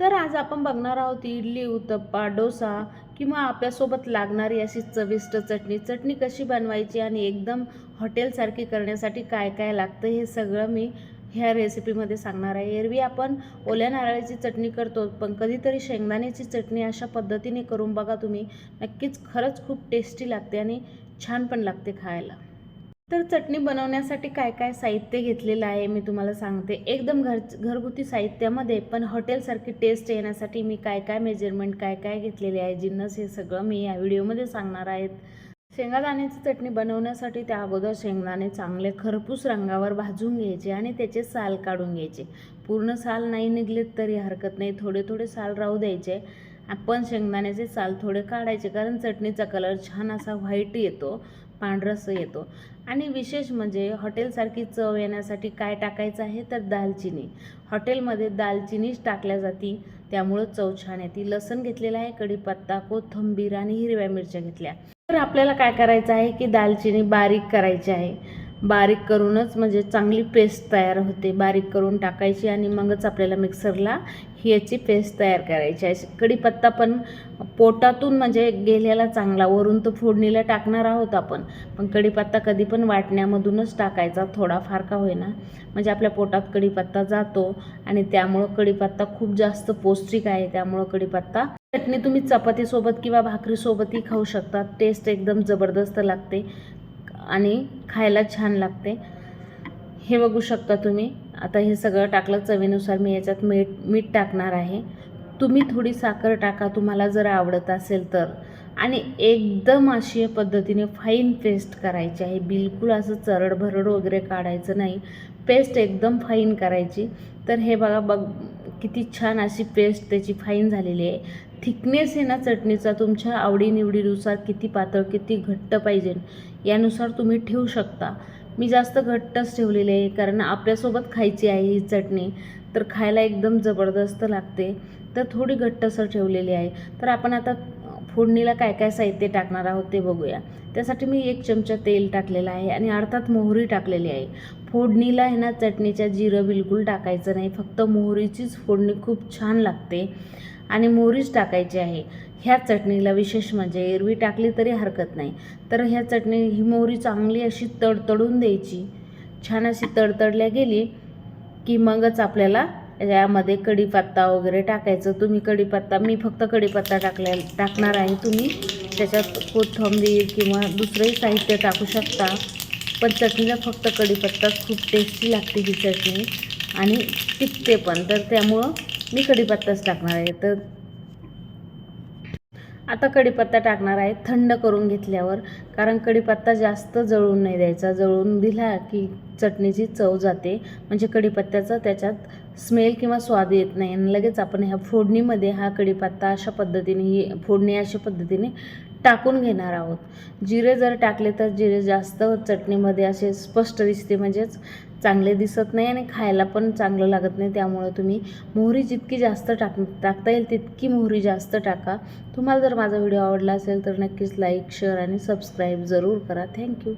तर आज आपण बघणार आहोत इडली उत्तप्पा डोसा किंवा आपल्यासोबत लागणारी अशी चविष्ट चटणी. चटणी कशी बनवायची आणि एकदम हॉटेलसारखी करण्यासाठी काय काय लागतं हे सगळं मी ह्या रेसिपीमध्ये सांगणार आहे. एरवी आपण ओल्या नारळाची चटणी करतो पण कधीतरी शेंगदाण्याची चटणी अशा पद्धतीने करून बघा तुम्ही. नक्कीच खरंच खूप टेस्टी लागते आणि छान पण लागते खायला. तर चटणी बनवण्यासाठी काय काय साहित्य घेतलेलं आहे मी तुम्हाला सांगते. एकदम घर घरगुती साहित्यामध्ये पण हॉटेलसारखी टेस्ट येण्यासाठी मी काय काय मेजरमेंट काय काय घेतलेले आहे जिन्नस हे सगळं मी या व्हिडिओमध्ये सांगणार आहेत. शेंगादाण्याची चटणी बनवण्यासाठी त्या अगोदर शेंगदाणे चांगले खरपूस रंगावर भाजून घ्यायचे आणि त्याचे साल काढून घ्यायचे. पूर्ण साल नाही निघलेत तरी हरकत नाही थोडे थोडे साल राहू द्यायचे. आपण शेंगदाण्याचे साल थोडे काढायचे कारण चटणीचा कलर छान असा व्हाईट येतो. पांढरसं येतो. आणि विशेष म्हणजे हॉटेलसारखी चव येण्यासाठी काय टाकायचं आहे तर दालचिनी. हॉटेलमध्ये दालचिनीच टाकल्या जाती. त्यामुळं चव छान येते. लसण घेतलेलं आहे कढीपत्ता कोथिंबीर आणि हिरव्या मिरच्या घेतल्या. तर आपल्याला काय करायचं आहे की दालचिनी बारीक करायची आहे. बारीक करूनच म्हणजे चांगली पेस्ट तयार होते. बारीक करून टाकायची आणि मगच आपल्याला मिक्सरला ह्याची पेस्ट तयार करायची. आहे कढीपत्ता पण पोटातून म्हणजे गेलेला चांगला. वरून तर फोडणीला टाकणार आहोत आपण. पण कढीपत्ता कधी पण वाटण्यामधूनच टाकायचा. थोडाफार का होईना. म्हणजे आपल्या पोटात कढीपत्ता जातो आणि त्यामुळं कढीपत्ता खूप जास्त पौष्टिक आहे. त्यामुळं कढीपत्ता चटणी तुम्ही चपातीसोबत किंवा भाकरीसोबतही खाऊ शकता. टेस्ट एकदम जबरदस्त लागते. आणि खायला छान लागते. हे बघू शकता तुम्ही. आता हे सगळं टाकलं चवीनुसार मी याच्यात मीठ मीठ टाकणार आहे. तुम्ही थोडी साखर टाका तुम्हाला जर आवडत असेल तर. आणि एकदम अशी पद्धतीने फाईन पेस्ट करायची आहे. बिलकुल असं चरड भरड वगैरे काढायचं नाही. पेस्ट एकदम फाईन करायची. तर हे बघा बघ किती छान अशी पेस्ट त्याची फाईन झालेली आहे. थिकनेस आहे ना चटणीचा तुमच्या आवडीनिवडीनुसार किती पातळ किती घट्ट पाहिजे यानुसार तुम्ही ठेवू शकता. मी जास्त घट्टच ठेवलेले आहे कारण आपल्यासोबत खायची आहे ही चटणी तर खायला एकदम जबरदस्त लागते. तर थोडी घट्टसर ठेवलेली आहे. तर आपण आता फोडणीला काय काय साहित्य टाकणार आहोत ते बघूया. त्यासाठी मी एक चमचा तेल टाकलेलं आहे आणि अर्थात मोहरी टाकलेली आहे. फोडणीला आहे ना चटणीच्या जिरं बिलकुल टाकायचं नाही फक्त मोहरीचीच फोडणी खूप छान लागते आणि मोहरीच टाकायची आहे. ह्या चटणीला विशेष म्हणजे एरवी टाकली तरी हरकत नाही. तर ह्या चटणी ही मोहरी चांगली अशी तडतडून द्यायची. छान अशी तडतडल्या गेली की मगच आपल्याला यामध्ये कढीपत्ता वगैरे टाकायचं. तुम्ही कढीपत्ता मी फक्त कढीपत्ता टाकल्या टाकणार आहे. तुम्ही त्याच्यात कोथिंबीर किंवा दुसरंही साहित्य टाकू शकता. पण चटणीला फक्त कढीपत्ताच खूप टेस्टी लागते ही चटणी. आणि टिकते पण. तर त्यामुळं मी कढीपत्ताच टाकणार आहे. तर आता कढीपत्ता टाकणार आहे. थंड करून घेतल्यावर. कारण कढीपत्ता जास्त जळून नाही द्यायचा. जळून दिला की चटणीची चव जाते. म्हणजे कढीपत्त्याचा त्याच्यात स्मेल किंवा स्वाद येत नाही. आणि लगेच आपण ह्या फोडणीमध्ये हा कढीपत्ता अशा पद्धतीने ही फोडणी अशा पद्धतीने टाकून घेणार आहोत. जिरे जर टाकले तर जिरे जास्त चटणीमध्ये असे स्पष्ट दिसते. म्हणजेच चांगले दिसत नाही आणि खायला पण चांगलं लागत नाही. त्यामुळे तुम्ही मोहरी जितकी जास्त टाक टाकता येईल तितकी मोहरी जास्त टाका. तुम्हाला जर माझा व्हिडिओ आवडला असेल तर नक्कीच लाईक शेअर आणि सबस्क्राईब जरूर करा. थँक्यू.